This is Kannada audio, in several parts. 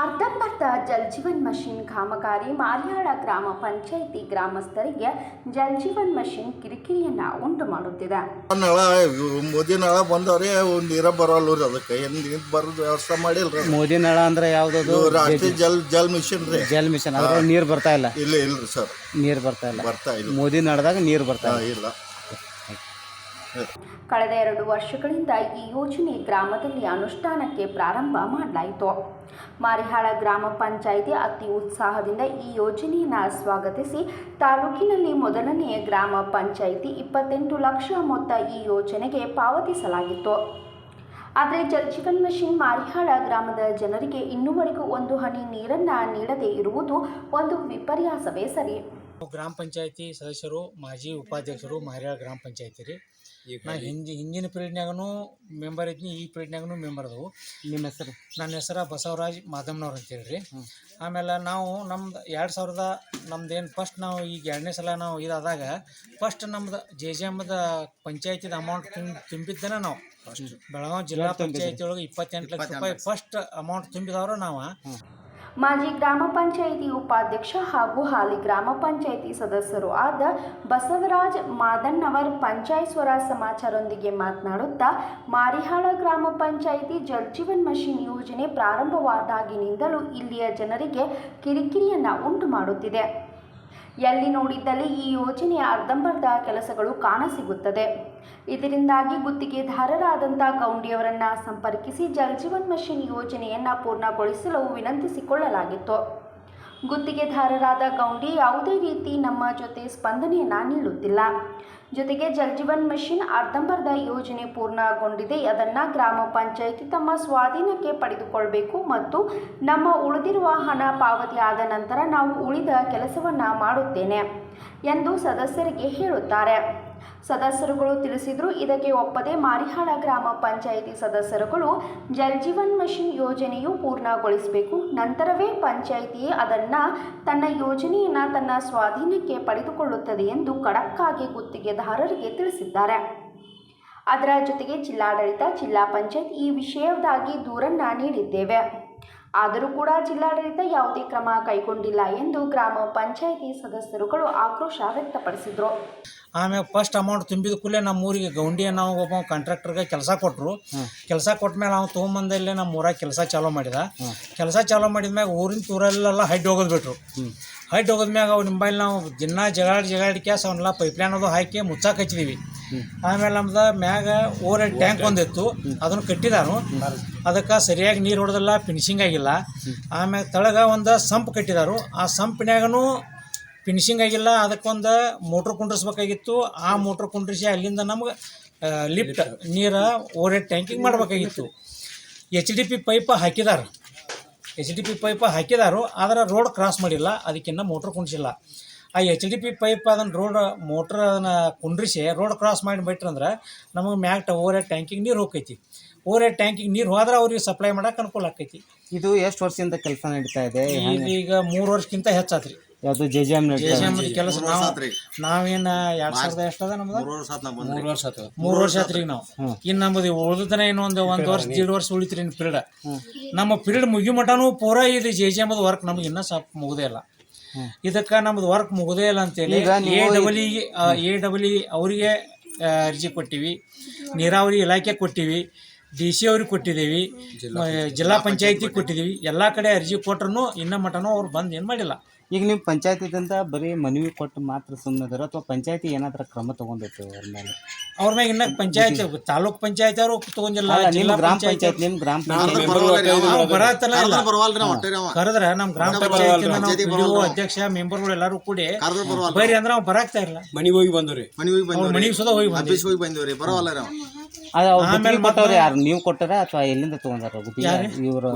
ಅರ್ಧಂಬರ್ಧ ಜಲ್ಜೀವನ್ ಮಷಿನ್ ಕಾಮಗಾರಿ ಮಾರ್ಯಾಳ ಗ್ರಾಮ ಪಂಚಾಯಿತಿ ಗ್ರಾಮಸ್ಥರಿಗೆ ಜಲ್ಜೀವನ್ ಮಷಿನ್ ಕಿರಿಕಿರಿಯನ್ನ ಉಂಟು ಮಾಡುತ್ತಿದೆ. ಮೋದಿ ನಳ ಬಂದವ್ರೆ ನೀರ ಬರಲ್ಲ ಅದಕ್ಕೆ. ಏನು ನೀರು ಬರೋದು ವ್ಯವಸ್ಥೆ ಮಾಡಿಲ್ಲ. ಮೋದಿ ನಳ ಅಂದ್ರೆ ಯಾವ್ದು ರಾಷ್ಟ್ರೀಯ ಜಲ್ ಜಲ್ ಮಿಷನ್ ರೀ. ಜಲ್ ಮಿಷನ್. ಅದ್ರ ನೀರ್ ಬರ್ತಾ ಇಲ್ಲ. ಇಲ್ಲ ಇಲ್ರಿ ಸರ್. ನೀರ್ ಬರ್ತಾ ಇಲ್ಲ. ಬರ್ತಾ ಇಲ್ಲ. ಮೋದಿ ನಳದಾಗ ನೀರ್ ಬರ್ತಾ ಇಲ್ಲ. ಕಳೆದ ಎರಡು ವರ್ಷಗಳಿಂದ ಈ ಯೋಜನೆ ಗ್ರಾಮದಲ್ಲಿ ಅನುಷ್ಠಾನಕ್ಕೆ ಪ್ರಾರಂಭ ಮಾಡಲಾಯಿತು. ಮಾರಿಹಾಳ ಗ್ರಾಮ ಪಂಚಾಯಿತಿ ಅತಿ ಉತ್ಸಾಹದಿಂದ ಈ ಯೋಜನೆಯನ್ನು ಸ್ವಾಗತಿಸಿ, ತಾಲೂಕಿನಲ್ಲಿ ಮೊದಲನೆಯ ಗ್ರಾಮ ಪಂಚಾಯಿತಿ ಇಪ್ಪತ್ತೆಂಟು ಲಕ್ಷ ಮೊತ್ತ ಈ ಯೋಜನೆಗೆ ಪಾವತಿಸಲಾಗಿತ್ತು. ಆದರೆ ಜಲ್ಜೀವನ್ ಮಿಷನ್ ಮಾರಿಹಾಳ ಗ್ರಾಮದ ಜನರಿಗೆ ಇನ್ನೂವರೆಗೂ ಒಂದು ಹನಿ ನೀರನ್ನು ನೀಡದೇ ಇರುವುದು ಒಂದು ವಿಪರ್ಯಾಸವೇ ಸರಿ. ಗ್ರಾಮ ಪಂಚಾಯಿತಿ ಸದಸ್ಯರು, ಮಾಜಿ ಉಪಾಧ್ಯಕ್ಷರು ಮಾರಿಹಾಳ ಗ್ರಾಮ ಪಂಚಾಯಿತಿ ರೀ. ನಾ ಹಿಂದಿ ಹಿಂದಿನ ಪೀರಿಯಡ್ನಾಗೂ ಮೆಂಬರ್ ಇದ್ನಿ ಈ ಪೀರಿಯಡ್ನಾಗೂ ಮೆಂಬರ್ ಅದವು. ನಿಮ್ಮ ಹೆಸರು? ನನ್ನ ಹೆಸರು ಬಸವರಾಜ್ ಮಾದಮ್ನವ್ರು ಅಂತೇಳಿ ರೀ ಆಮೇಲೆ ನಾವು ನಮ್ದು ಎರಡು ಸಾವಿರದ ನಮ್ದೇನು ಫಸ್ಟ್ ನಾವು ಈಗ ಎರಡನೇ ಸಲ ನಾವು ಇದಾದಾಗ ಫಸ್ಟ್ ನಮ್ದು ಜೆ ಜೆ ಎಮ್ದ ಪಂಚಾಯತಿದ ಅಮೌಂಟ್ ತುಂಬ ತುಂಬಿದ್ದನ ನಾವು. ಬೆಳಗಾವಿ ಜಿಲ್ಲಾ ಪಂಚಾಯತಿ ಒಳಗೆ ಇಪ್ಪತ್ತೆಂಟು ಲಕ್ಷ ರೂಪಾಯಿ ಫಸ್ಟ್ ಅಮೌಂಟ್ ತುಂಬಿದವರು ನಾವು. ಮಾಜಿ ಗ್ರಾಮ ಪಂಚಾಯಿತಿ ಉಪಾಧ್ಯಕ್ಷ ಹಾಗೂ ಹಾಲಿ ಗ್ರಾಮ ಪಂಚಾಯಿತಿ ಸದಸ್ಯರು ಆದ ಬಸವರಾಜ್ ಮಾದಣ್ಣವರ್ ಪಂಚಾಯತ್ ಸ್ವರಾಜ್ ಸಮಾಚಾರದೊಂದಿಗೆ ಮಾತನಾಡುತ್ತಾ, ಮಾರಿಹಾಳ ಗ್ರಾಮ ಪಂಚಾಯಿತಿ ಜಲ್ಜೀವನ್ ಮಷಿನ್ ಯೋಜನೆ ಪ್ರಾರಂಭವಾದಾಗಿನಿಂದಲೂ ಇಲ್ಲಿಯ ಜನರಿಗೆ ಕಿರಿಕಿರಿಯನ್ನು ಉಂಟು ಮಾಡುತ್ತಿದೆ ಎಲ್ಲಿ ನೋಡಿದ್ದಲ್ಲಿ ಈ ಯೋಜನೆಯ ಅರ್ಧಂಬರ್ಧ ಕೆಲಸಗಳು ಕಾಣಸಿಗುತ್ತದೆ. ಇದರಿಂದಾಗಿ ಗುತ್ತಿಗೆದಾರರಾದಂಥ ಗೌಂಡಿಯವರನ್ನು ಸಂಪರ್ಕಿಸಿ ಜಲ್ಜೀವನ್ ಮಿಷನ್ ಯೋಜನೆಯನ್ನು ಪೂರ್ಣಗೊಳಿಸಲು ವಿನಂತಿಸಿಕೊಳ್ಳಲಾಗಿತ್ತು. ಗುತ್ತಿಗೆದಾರರಾದ ಗೌಂಡಿ ಯಾವುದೇ ರೀತಿ ನಮ್ಮ ಜೊತೆ ಸ್ಪಂದನೆಯನ್ನು ನೀಡುತ್ತಿಲ್ಲ. ಜೊತೆಗೆ ಜಲ್ಜೀವನ್ ಮಿಷನ್ ಅರ್ಧಂಬರ್ಧ ಯೋಜನೆ ಪೂರ್ಣಗೊಂಡಿದೆ. ಅದನ್ನು ಗ್ರಾಮ ಪಂಚಾಯಿತಿ ತಮ್ಮ ಸ್ವಾಧೀನಕ್ಕೆ ಪಡೆದುಕೊಳ್ಬೇಕು ಮತ್ತು ನಮ್ಮ ಉಳಿದಿರುವ ಹಣ ಪಾವತಿ ಆದ ನಂತರ ನಾವು ಉಳಿದ ಕೆಲಸವನ್ನು ಮಾಡುತ್ತೇನೆ ಎಂದು ಸದಸ್ಯರಿಗೆ ಹೇಳುತ್ತಾರೆ. ಸದಸ್ಯರುಗಳು ತಿಳಿಸಿದರು, ಇದಕ್ಕೆ ಒಪ್ಪದೆ ಮಾರಿಹಾಳ ಗ್ರಾಮ ಪಂಚಾಯಿತಿ ಸದಸ್ಯರುಗಳು ಜಲ್ಜೀವನ್ ಮಿಷನ್ ಯೋಜನೆಯು ಪೂರ್ಣಗೊಳಿಸಬೇಕು, ನಂತರವೇ ಪಂಚಾಯಿತಿಯೇ ಅದನ್ನು ತನ್ನ ಯೋಜನೆಯನ್ನು ತನ್ನ ಸ್ವಾಧೀನಕ್ಕೆ ಪಡೆದುಕೊಳ್ಳುತ್ತದೆ ಎಂದು ಖಡಕ್ಕಾಗಿ ಗುತ್ತಿಗೆದಾರರಿಗೆ ತಿಳಿಸಿದ್ದಾರೆ. ಅದರ ಜೊತೆಗೆ ಜಿಲ್ಲಾಡಳಿತ, ಜಿಲ್ಲಾ ಪಂಚಾಯತ್ ಈ ವಿಷಯದಾಗಿ ದೂರನ್ನ ನೀಡಿದ್ದೇವೆ. ಆದರೂ ಕೂಡ ಜಿಲ್ಲಾಡಳಿತ ಯಾವುದೇ ಕ್ರಮ ಕೈಗೊಂಡಿಲ್ಲ ಎಂದು ಗ್ರಾಮ ಪಂಚಾಯಿತಿ ಸದಸ್ಯರುಗಳು ಆಕ್ರೋಶ ವ್ಯಕ್ತಪಡಿಸಿದರು. ಆಮೇಲೆ ಫಸ್ಟ್ ಅಮೌಂಟ್ ತುಂಬಿದ ಕೂಡಲೇ ನಮ್ಮ ಊರಿಗೆ ಗೌಂಡಿಯ ನಾವು ಒಬ್ಬ ಕಾಂಟ್ರಾಕ್ಟರ್ಗೆ ಕೆಲಸ ಕೊಟ್ಟರು ಕೆಲಸ ಕೊಟ್ಮೇಲೆ ತೊಗೊಂಬಂದ ತೊಗೊಂಬಂದಲ್ಲೇ ನಮ್ಮ ಊರಾಗ ಕೆಲಸ ಚಾಲೂ ಮಾಡಿದ. ಕೆಲಸ ಚಾಲೂ ಮಾಡಿದ್ಮ್ಯಾಗ ಊರಿನ ಊರಲ್ಲೆಲ್ಲ ಹೈಟ್ ಹೋಗೋದು ಬಿಟ್ರು. ಹೈಟ್ ಹೋಗೋದ್ಮ್ಯಾಗ ಅವ್ರು ನಿಂಬಲ್ಲಿ ನಾವು ದಿನ ಜಗಾಡಿ ಜಗಾಡಿ ಕ್ಯಾಸ್ ಅವನ್ನೆಲ್ಲ ಪೈಪ್ಲೈನ್ ಅದು ಹಾಕಿ ಮುಚ್ಚಾಕ್ ಹಚ್ಚಿದೀವಿ. ಆಮೇಲೆ ನಮ್ದು ಮ್ಯಾಗ ಹೆಡ್ ಟ್ಯಾಂಕ್ ಒಂದಿತ್ತು ಅದನ್ನು ಕಟ್ಟಿದಾನು ಅದಕ್ಕೆ ಸರಿಯಾಗಿ ನೀರು ಹೊಡೆದಿಲ್ಲ ಫಿನಿಶಿಂಗ್ ಆಗಿಲ್ಲ. ಆಮೇಲೆ ತಳಗ ಒಂದು ಸಂಪ್ ಕಟ್ಟಿದಾರು. ಆ ಸಂಪಿನ್ಯಾಗನು ಫಿನಿಶಿಂಗ್ ಆಗಿಲ್ಲ. ಅದಕ್ಕೊಂದು ಮೋಟ್ರ್ ಕುಂಡ್ರಿಸ್ಬೇಕಾಗಿತ್ತು. ಆ ಮೋಟ್ರ್ ಕುಂಡ್ರಿಸಿ ಅಲ್ಲಿಂದ ನಮ್ಗೆ ಲಿಫ್ಟ್ ನೀರು ಹೆಡ್ ಟ್ಯಾಂಕಿಂಗ್ ಮಾಡಬೇಕಾಗಿತ್ತು. ಎಚ್ ಡಿ ಪಿ ಪೈಪ್ ಹಾಕಿದಾರೆ. ಎಚ್ ಡಿ ಪಿ ಪೈಪ್ ಹಾಕಿದಾರು. ಆದರೆ ರೋಡ್ ಕ್ರಾಸ್ ಮಾಡಿಲ್ಲ. ಅದಕ್ಕಿನ್ನ ಮೋಟ್ರ್ ಕುಂಡ್ರಿಸಿಲ್ಲ. ಆ ಎಚ್ ಡಿ ಪಿ ಪೈಪ್ ಅದನ್ನು ರೋಡ್ ಮೋಟ್ರ್ ಅದನ್ನು ಕುಂಡ್ರಿಸಿ ರೋಡ್ ಕ್ರಾಸ್ ಮಾಡಿ ಬಿಟ್ರಂದ್ರೆ ನಮಗೆ ಮ್ಯಾಟ್ ಓವರ್ ಹೆಡ್ ಟ್ಯಾಂಕಿಗೆ ನೀರು ಹೋಗ್ತೈತಿ. ಓವರ್ ಹೆಡ್ ಟ್ಯಾಂಕಿಗೆ ನೀರು ಹೋದ್ರೆ ಅವ್ರಿಗೆ ಸಪ್ಲೈ ಮಾಡೋಕೆ ಅನುಕೂಲ ಆಕೈತಿ ಇದು ಎಷ್ಟು ವರ್ಷದಿಂದ ಕೆಲಸ ನಡೀತಾ ಇದೆ? ಈಗ ಈಗ ಮೂರು ವರ್ಷಕ್ಕಿಂತ ಹೆಚ್ಚಾತ್ರಿ. ಯಾವುದು J J M J J M ಕೆಲಸ ನಾವು ನಾವೇನು ಎರಡು ಸಾವಿರದ ಎಷ್ಟದ ನಮ್ದು? ಮೂರು ವರ್ಷ ಆತು ಮೂರು ವರ್ಷ ಆತ್ರಿ ಈಗ ನಾವು. ಇನ್ನು ನಮ್ಮದು ಉಳಿದನ ಇನ್ನೊಂದು ಒಂದು ವರ್ಷ ಎರಡು ವರ್ಷ ಉಳಿತ್ರಿ ಇನ್ನು ಪಿರಿಯಡ್ ನಮ್ಮ ಪಿರಿಯಡ್ ಮುಗಿ ಮಟನೂ ಪೂರಾ ಇದು ಜೆ ಜೆ ಎಮ್ದು ವರ್ಕ್ ನಮ್ಗೆ ಇನ್ನೂ ಸ್ವಲ್ಪ ಮುಗುದೇ ಇಲ್ಲ. ಇದಕ್ಕೆ ನಮ್ದು ವರ್ಕ್ ಮುಗುದೇ ಇಲ್ಲ ಅಂತೇಳಿ A double A double E ಅವರಿಗೆ ಅರ್ಜಿ ಕೊಟ್ಟಿವಿ. ನೀರಾವರಿ ಇಲಾಖೆ ಕೊಟ್ಟಿವಿ. ಡಿ ಸಿ ಅವ್ರಿಗೆ ಕೊಟ್ಟಿದ್ದೀವಿ. ಜಿಲ್ಲಾ ಪಂಚಾಯತಿ ಕೊಟ್ಟಿದ್ದೀವಿ. ಎಲ್ಲ ಕಡೆ ಅರ್ಜಿ ಕೊಟ್ರು ಇನ್ನೂ ಮಟನೂ ಅವ್ರು ಬಂದು ಏನು ಮಾಡಿಲ್ಲ. ಈಗ ನೀವು ಪಂಚಾಯತಿದಿಂದ ಬರೀ ಮನವಿ ಕೊಟ್ಟು ಮಾತ್ರ ಸುಮ್ಮನೆ ಅದಾರ? ಅಥವಾ ಪಂಚಾಯತಿ ಏನಾದ್ರ ಕ್ರಮ ತಗೊಂಡೈತೆ ಅವ್ರ ಮೇಲೆ? ಅವ್ರ ಮ್ಯಾಗ ಇನ್ನ ಪಂಚಾಯತ್ ತಾಲೂಕ್ ಪಂಚಾಯತ್ ಅವರು ತಗೊಂಡಿಲ್ಲ ಅಲ್ಲ, ನಿಮ್ಮ ಜಿಲ್ಲಾ ಗ್ರಾಮ ಪಂಚಾಯತ್. ನಿಮ್ ನಿಮ್ಮ ಗ್ರಾಮ ಪಂಚಾಯತ್. ಬರತ್ತಲ್ಲ ಇಲ್ಲ ಬರವಲ್ರಿ ನಾವು ಕರೆದ್ರ ನಮ್ ಗ್ರಾಮ ಪಂಚಾಯತ್ ಅಧ್ಯಕ್ಷ ಮೆಂಬರ್ಗಳು ಎಲ್ಲಾರು ಕೂಡಿ ಬೈರಿ ಅಂದ್ರೆ ಅವ್ರು ಬರಾಕ್ತಾ ಇಲ್ಲ ಮನೆಗೆ ಹೋಗಿ ಬಂದ್ರಿ ಮನಿ ಹೋಗಿ ಬಂದ್ರಿ ಮನಿ ಮನಿಗೆ ಸುದ ಹೋಗಿ ಬಂದ್ರಿ ಹೋಗಿ ಬಂದವ್ರಿ. ಬರವಲ್ಲ ರೀ ಕೊಟ್ಟವ್ರು ಯಾರು? ನೀವು ಕೊಟ್ಟಾರ ಅಥವಾ ಎಲ್ಲಿಂದ ತಗೊಂಡಾರ ಇವರು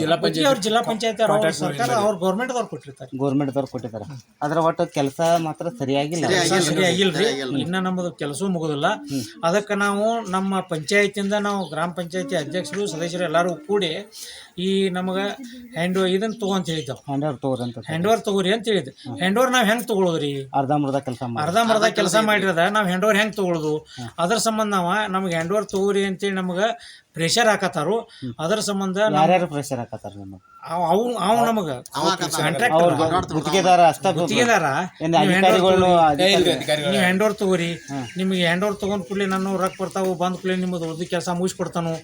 ಜಿಲ್ಲಾ ಅವ್ರ ಜಿಲ್ಲಾ ಪಂಚಾಯತ್ ಅವ್ರ ಸರ್ಕಾರ ಅವ್ರ ಗೌರ್ಮೆಂಟ್ ಅವ್ರು ಕೊಟ್ಟಿರ್ತಾರೆ. ಅದ್ರ ಕೊಟ್ಟಿದ್ದಾರೆ ಅದರ ಒಟ್ಟು ಕೆಲಸ ಮಾತ್ರ ಸರಿಯಾಗಿಲ್ಲ. ಸರಿಯಾಗಿಲ್ರಿ. ಇನ್ನ ನಮ್ಮದು ಕೆಲಸವೂ ಮುಗುದಿಲ್ಲ. ಅದಕ್ಕೆ ನಾವು ನಮ್ಮ ಪಂಚಾಯತಿಯಿಂದ ನಾವು ಗ್ರಾಮ ಪಂಚಾಯತಿ ಅಧ್ಯಕ್ಷರು ಸದಸ್ಯರು ಎಲ್ಲರೂ ಕೂಡಿ ಈ ನಮಗೆ ಹ್ಯಾಂಡ್ ಇದನ್ನ ತಗೊಂತ ಹೇಳಿದ್ದೆವು. ಹ್ಯಾಂಡ್ ಓವರ್ ತಗೋರಿ ಅಂತ ಹ್ಯಾಂಡ್ ಓವರ್ ತಗೋರಿ ಅಂತ ಹೇಳಿದ್ದೆ ಹ್ಯಾಂಡ್ ಓವರ್ ನಾವು ಹೆಂಗೆ ತಗೊಳ್ಳೋದ್ರಿ ಅರ್ಧಂಬರ್ಧ ಕೆಲಸ ಮಾಡಿ ಅರ್ಧಂಬರ್ಧ ಕೆಲಸ ಮಾಡಿರದ ನಾವು ಹ್ಯಾಂಡ್ ಓವರ್ ಹೆಂಗೆ ತಗೊಳ್ಳೋದು ಅದ್ರ ಸಂಬಂಧ ನಾವು ನಮ್ಗೆ ಹ್ಯಾಂಡ್ ಓವರ್ ಅಂತೇಳಿ ನಮ್ಗೆ ಪ್ರೆಷರ್ ಹಾಕತ್ತಾರು ಅದರ ಸಂಬಂಧ ಯಾರ್ಯಾರು ಪ್ರೆಷರ್ ಹಾಕತ್ತಾರ ನಿಮಗೆ? ಅವ್ ಅವ್ ಅವ್ ನಮಗ ಕಾಂಟ್ರಾಕ್ಟರ್ ಅವ್ರು ಗುತ್ತಿಗೆದಾರ ಅಷ್ಟ ಗುತ್ತಿಗೆದಾರ. ಏನ್ ಅಧಿಕಾರಿಗಳು ನೀವು ಹ್ಯಾಂಡ್ ಓವರ್ ತಗೋರಿ ನಿಮಗೆ ಹ್ಯಾಂಡ್ ಓವರ್ ತಗೊಂಡ್ ಕೂಡಲೇ ನಾನು ರೊಕ್ಕ ಬರ್ತಾವು ಬಂದ ಕೂಡಲೇ ನಿಮ್ಮದು ಉಳ್ದ ಕೆಲಸ ಮುಗಿಸ್ಕೊಡ್ತಾನು.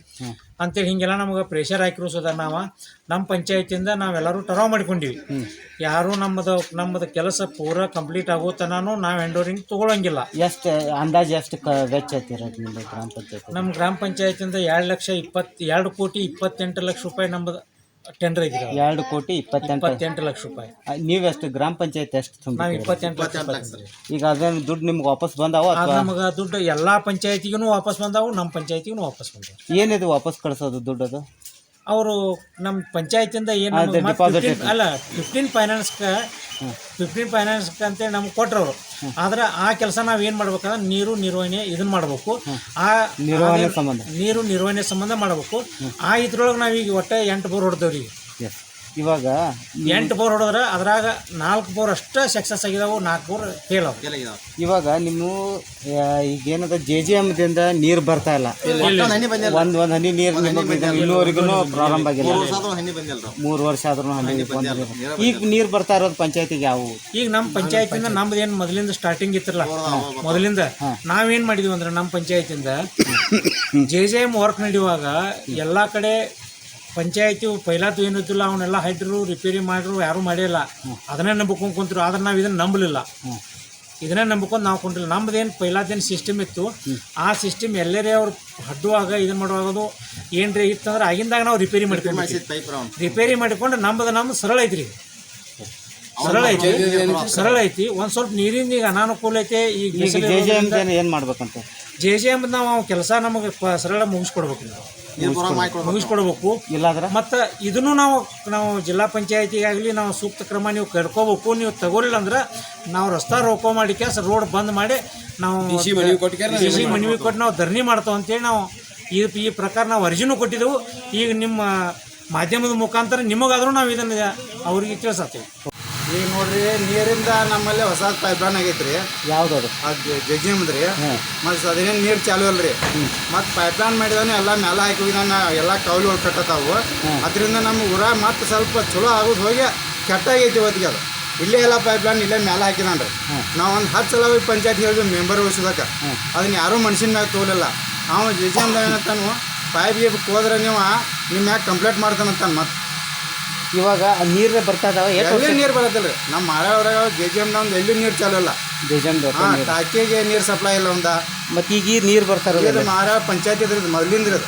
ಅಂತೇಳಿ ಹಿಂಗೆಲ್ಲ ನಮಗೆ ಪ್ರೆಷರ್ ಹಾಕಿರೋ ಸದ ನಾವ. ನಮ್ಮ ಪಂಚಾಯತಿಯಿಂದ ನಾವೆಲ್ಲರೂ ಟರಾವ್ ಮಾಡ್ಕೊಂಡಿವಿ. ಯಾರು ನಮ್ಮದು ನಮ್ಮದು ಕೆಲಸ ಪೂರ ಕಂಪ್ಲೀಟ್ ಆಗೋ ತನೂ ನಾವು ಹ್ಯಾಂಡ್ ಓವರಿಂಗ್ ತಗೊಳಂಗಿಲ್ಲ. ಎಷ್ಟು ಅಂದಾಜು ಎಷ್ಟು ಕ ವೆಚ್ಚ ಐತಿರೋದು ನಿಮ್ಮ ಗ್ರಾಮ ಪಂಚಾಯತ್ ನಮ್ಮ ಗ್ರಾಮ ಪಂಚಾಯತಿಯಿಂದ ಎರಡು ಲಕ್ಷ ಇಪ್ಪತ್ತು ಎರಡು ಕೋಟಿ ಇಪ್ಪತ್ತೆಂಟು ಲಕ್ಷ ರೂಪಾಯಿ ನಮ್ಮದು ಟೆಂಡರ್ ಐತಿ ಎರಡು ಕೋಟಿ ಇಪ್ಪತ್ತೆಂಟು ಇಪ್ಪತ್ತೆಂಟು ಲಕ್ಷ ರೂಪಾಯಿ. ನೀವೆಷ್ಟು ಗ್ರಾಮ ಪಂಚಾಯತ್ ಎಷ್ಟು ನಾವು ತುಂಬಿದ್ದೀರಿ ಇಪ್ಪತ್ತೆಂಟು ಲಕ್ಷ ರೂಪಾಯಿ ಈಗ ಅದೇನು ದುಡ್ಡು ನಿಮ್ಗೆ ವಾಪಸ್ ಬಂದಾವ ಅದು ಅಥವಾ ನಮಗೆ ದುಡ್ಡು ಎಲ್ಲಾ ಪಂಚಾಯತಿಗೂ ವಾಪಸ್ ಬಂದಾವು ನಮ್ಮ ಪಂಚಾಯತಿಗೂ ವಾಪಸ್ ಬಂದಾವು. ಏನಿದೆ ವಾಪಸ್ ಕಳಿಸೋದು ದುಡ್ಡು ಅದು? ಅವರು ನಮ್ಮ ಪಂಚಾಯತಿಂದ ಏನು ಅದು ನಮ್ಗ್ deposit 15 ಅಲ್ಲ ಫಿಫ್ಟೀನ್ ಫೈನಾನ್ಸ್ಗೆ ಫಿಫ್ಟೀನ್ ಫೈನಾನ್ಸ್ ಅಂತೇಳಿ ನಮ್ಗೆ ಕೊಟ್ಟರು ಆದ್ರೆ ಆ ಕೆಲಸ ನಾವು ಏನು ಮಾಡ್ಬೇಕಂದ್ರೆ ನೀರು ನಿರ್ವಹಣೆ ಇದನ್ನ ಮಾಡಬೇಕು. ಆ ನಿರ್ವಹಣೆ ಸಂಬಂಧ. ನೀರು ನಿರ್ವಹಣೆ ಸಂಬಂಧ ಮಾಡಬೇಕು. ಆ ಇದ್ರೊಳಗೆ ನಾವೀಗ ಒಟ್ಟೆ ಎಂಟು ಬೋರ್ ಹೊಡೆದೇವ್ರಿ ಇವಾಗ ಎಂಟು ಬೋರ್ ಹೊಡೆದ್ರೆ ಅದ್ರಾಗ ನಾಲ್ಕು ಬೋರ್ ಅಷ್ಟೇ ಸಕ್ಸಸ್ ಆಗಿದಾವು ನಾಲ್ಕು ಬೋರ್ ಫೇಲ್ ಇವಾಗ ನಿಮ್ಮ ಈಗೇನದ ಈಗ ಏನದ ಜೆ ಜೆ ಎಮ್ದಿಂದ ನೀರು ಬರ್ತಾ ಇಲ್ಲ. ಒಂದ್ ಒಂದ್ ಹನಿ ನೀರು ಇಲ್ಲಿವರೆಗೂ ಪ್ರಾರಂಭ ಆಗಿಲ್ಲ. ಮೂರು ವರ್ಷ ಆದ್ರೂ ಹನಿ ಬಂದಿಲ್ಲ ಈಗ ನೀರು ಬರ್ತಾ ಇರೋದು ಪಂಚಾಯತಿಗೆ ಯಾವ ಈಗ ನಮ್ಮ ಪಂಚಾಯತಿಂದ ನಮ್ದು ಏನು ಮೊದಲಿಂದ ಸ್ಟಾರ್ಟಿಂಗ್ ಇತ್ತಲ್ಲ ಮೊದಲಿಂದ ನಾವೇನ್ ಮಾಡಿದ್ವಿ ಅಂದ್ರೆ ನಮ್ಮ ಪಂಚಾಯತಿಂದ ಜೆ ಜೆ ಎಂ ವರ್ಕ್ ನಡೆಯುವಾಗ ಎಲ್ಲಾ ಕಡೆ ಪಂಚಾಯತಿ ಪೈಲಾತು ಏನು ಇದ್ದಿಲ್ಲ ಅವನ್ನೆಲ್ಲ ಹೈಡ್ರು ರಿಪೇರಿ ಮಾಡ್ರು ಯಾರು ಮಾಡಿಲ್ಲ ಅದನ್ನೇ ನಂಬ್ಕೊಂಡು ಕುಂತರು. ಆದ್ರೆ ನಾವು ಇದನ್ನ ನಂಬಲಿಲ್ಲ. ಇದನ್ನೇ ನಂಬ್ಕೊಂಡು ನಾವು ಕೊಂಡಿಲ್ಲ ನಮ್ದೇನು ಪೈಲಾದೇನು ಸಿಸ್ಟಮ್ ಇತ್ತು ಆ ಸಿಸ್ಟಮ್ ಎಲ್ಲರೇ ಅವ್ರು ಹಡ್ಡುವಾಗ ಇದನ್ನ ಮಾಡುವಾಗದು ಏನ್ರಿ ಇತ್ತಂದ್ರೆ ಆಗಿಂದಾಗ ನಾವು ರಿಪೇರಿ ಮಾಡ್ಕೊಂಡು ರಿಪೇರಿ ಮಾಡಿಕೊಂಡು ನಮ್ಮದು ನಮ್ದು ಸರಳ ಐತ್ರಿ. ಸರಳ ಐತಿ ಸರಳ ಐತಿ. ಒಂದು ಸ್ವಲ್ಪ ನೀರಿಂದ ಈಗ ಅನಾನುಕೂಲ ಐತೆ ಈಗ ಏನು ಮಾಡ್ಬೇಕಂತ? ಜೆ ಜೆ ಎಂ ನಾವು ಕೆಲಸ ನಮಗೆ ಸರಳ ಮುಗಿಸ್ಕೊಡ್ಬೇಕು. ನಾವು. ಮುಗಿಸ್ಕೊಡ್ಬೇಕು ಇಲ್ಲಾಂದ್ರೆ? ಮತ್ತು ಇದನ್ನು ನಾವು ನಾವು ಜಿಲ್ಲಾ ಪಂಚಾಯತಿಗಾಗಲಿ ನಾವು ಸೂಕ್ತ ಕ್ರಮ ನೀವು ಕಡ್ಕೋಬೇಕು ನೀವು ತಗೋಲಿಲ್ಲ ಅಂದ್ರೆ ನಾವು ರಸ್ತಾ ರೋಕೋ ಮಾಡಿ ಕೆಲಸ ರೋಡ್ ಬಂದ್ ಮಾಡಿ ನಾವು ಮನವಿ ಕೊಟ್ಟು ನಾವು ಧರಣಿ ಮಾಡ್ತೇವೆ ಅಂತೇಳಿ ನಾವು ಈ ಈ ಪ್ರಕಾರ ನಾವು ಅರ್ಜಿನೂ ಕೊಟ್ಟಿದ್ದೆವು. ಈಗ ನಿಮ್ಮ ಮಾಧ್ಯಮದ ಮುಖಾಂತರ ನಿಮಗಾದರೂ ನಾವು ಇದನ್ನು ಅವರಿಗೆ ತಿಳಿಸತ್ತೀವಿ ಈಗ ನೋಡ್ರಿ ನೀರಿಂದ ನಮ್ಮಲ್ಲಿ ಹೊಸ ಪೈಪ್ಲೈನ್ ಆಗೈತ್ರಿ. ಯಾವ್ದು ಅದು ಜಜ್ಜಿಮ್ದ್ರಿ ಮತ್ತು ಅದೇನೇನು ನೀರು ಚಾಲು ಅಲ್ರಿ. ಮತ್ತು ಪೈಪ್ಲೈನ್ ಮಾಡಿದಾನೆ ಎಲ್ಲ ಮೇಲೆ ಹಾಕಿ ಹೋಗಿದಾನ ಎಲ್ಲ ಕೌಲು ಕಟ್ಟತಾವು ಅದರಿಂದ ನಮ್ಗೆ ಊರಾಗ ಮತ್ತೆ ಸ್ವಲ್ಪ ಚಲೋ ಆಗೋದು ಹೋಗಿ ಕೆಟ್ಟಾಗೈತಿ ಇವತ್ತಿಗೆ ಅದು. ಇಲ್ಲೇ ಎಲ್ಲ ಪೈಪ್ಲೈನ್ ಇಲ್ಲೇ ಮೇಲೆ ಹಾಕಿದಾನ್ರಿ ನಾವು ಒಂದು ಹತ್ತು ಸಲ ಹೋಗಿ ಪಂಚಾಯತ್ ಹೇಳಿದ್ವಿ ಮೆಂಬರ್ ಉಳಿಸೋದಕ್ಕೆ. ಅದನ್ನ ಯಾರೂ ಮನುಷ್ಯನ ಮ್ಯಾಗ ತೋಲಿಲ್ಲ. ಅವ ಜಜ್ಜಿಮ್ದ ಏನಂತಾನು ಪೈಪ್ ಗೀಪ್ ಹೋದ್ರೆ ನೀವು ನಿಮ್ಮ ಮ್ಯಾಗ ಕಂಪ್ಲೇಂಟ್ ಮಾಡ್ತಾನಂತಾನೆ ಮತ್ತೆ. ಇವಾಗ ನೀರೇ ಬರ್ತಾ ಇದಾವ. ಎಷ್ಟು ಎಲ್ಲಿ ನೀರು ಬರತ್ತಲ್ರಿ? ನಮ್ಮ ಮಾಳವ್ರಾಗ ಜೆ ಜಿ ಎಂ ಒಂದು ಎಲ್ಲಿ ನೀರು ಚಾಲು ಇಲ್ಲ ಜೆ ಜೆ ಎಂ ಟಾಕಿಗೆ ನೀರು ಸಪ್ಲೈ ಇಲ್ಲ ಒಂದ ಮತ್ತೆ ಈಗ ಈ ನೀರು ಬರ್ತಾ ಇದು ಇರೋದು ಮಾರ ಪಂಚಾಯತ್ ಇದ್ರದ್ದು ಮೊದಲಿಂದ್ರಿ ಅದು.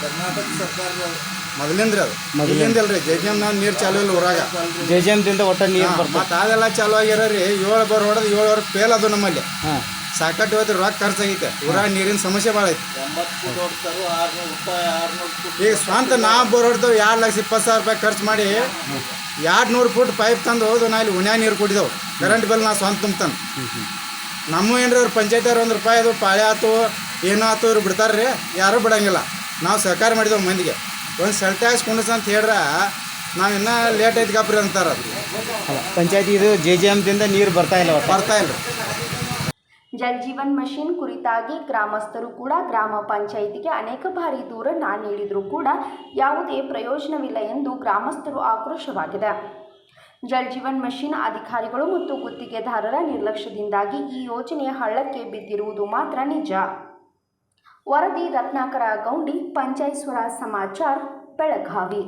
ಮೊದಲಿಂದ್ರಿ ಅದು. ಮೊದಲಿಂದ. ಅಲ್ರಿ ಜೆ ಜಿ ಎಮ್ನ ನೀರು ಚಾಲು ಇಲ್ಲ ಊರಾಗ. ಜೆ ಜೆ ಎಮ್ದಿಂದ ಒಟ್ಟ ನೀರು ಬರ್ತಾ ಮತ್ತು ಅದೆಲ್ಲ ಚಾಲು ಆಗಿರೋ ರೀ. ಏಳು ಬರ್ ಹೊಡೆದು ಏಳು ವರ್ಷ ಫೇಲ್ ಅದು ನಮ್ಮಲ್ಲಿ. ಹಾಂ. ಸಾಕಟ್ಟು ಇವತ್ತು ರೊಕ್ಕ ಖರ್ಚಾಗೈತೆ. ಊರಾಗ ನೀರಿನ ಸಮಸ್ಯೆ ಭಾಳ ಐತಿ. ಈಗ ಸ್ವಂತ ನಾ ಬೋರ್ ಹೊಡ್ತೇವೆ ಎರಡು ಲಕ್ಷ ಇಪ್ಪತ್ತು ಸಾವಿರ ರೂಪಾಯಿ ಖರ್ಚು ಮಾಡಿ ಎರಡು ನೂರು ಫುಟ್ ಪೈಪ್ ತಂದು ಹೋದು ನಾ ಇಲ್ಲಿ ಉಣ್ಯಾ ನೀರು ಕುಡಿದೆವು. ಕರೆಂಟ್ ಬಿಲ್ ನಾ ಸ್ವಂತ ತುಂಬ್ತಾನೆ. ನಮ್ಮ ಏನ್ರಿ ಅವ್ರು ಪಂಚಾಯತಿಯವ್ರು ಒಂದು ರೂಪಾಯಿ ಅದು ಪಾಳೆ ಆತು ಏನೋ ಆತು ಇವ್ರು ಬಿಡ್ತಾರೆ ರೀ. ಯಾರೂ ಬಿಡಂಗಿಲ್ಲ. ನಾವು ಸಹಕಾರ ಮಾಡಿದೆವು ಮಂದಿಗೆ. ಒಂದು ಸೆಲ್ಟ್ಯಾಸ್ ಕುಂಡಿಸ್ ಅಂತ ಹೇಳ್ರ ನಾವು ಇನ್ನೂ ಲೇಟ್ ಐತಿ ಗಪ್ರಿ ಅಂತಾರೆ ಅದು ಪಂಚಾಯತಿ ಇದು ಜೆ ಜೆ ಎಮ್ದಿಂದ ನೀರು ಬರ್ತಾ ಇಲ್ಲ ಬರ್ತಾ ಇಲ್ಲ. ಜಲ್ ಜೀವನ್ ಮಿಷನ್ ಕುರಿತಾಗಿ ಗ್ರಾಮಸ್ಥರು ಕೂಡ ಗ್ರಾಮ ಪಂಚಾಯಿತಿಗೆ ಅನೇಕ ಬಾರಿ ದೂರನ್ನ ನೀಡಿದರೂ ಕೂಡ ಯಾವುದೇ ಪ್ರಯೋಜನವಿಲ್ಲ ಎಂದು ಗ್ರಾಮಸ್ಥರು ಆಕ್ರೋಶವಾಗಿದೆ. ಜಲ್ ಜೀವನ್ ಮಿಷನ್ ಅಧಿಕಾರಿಗಳು ಮತ್ತು ಗುತ್ತಿಗೆದಾರರ ನಿರ್ಲಕ್ಷ್ಯದಿಂದಾಗಿ ಈ ಯೋಜನೆ ಹಳ್ಳಕ್ಕೆ ಬಿದ್ದಿರುವುದು ಮಾತ್ರ ನಿಜ. ವರದಿ ರತ್ನಾಕರ ಗೌಂಡಿ, ಪಂಚಾಯತ್ ಸ್ವರಾಜ್ ಸಮಾಚಾರ್, ಬೆಳಗಾವಿ.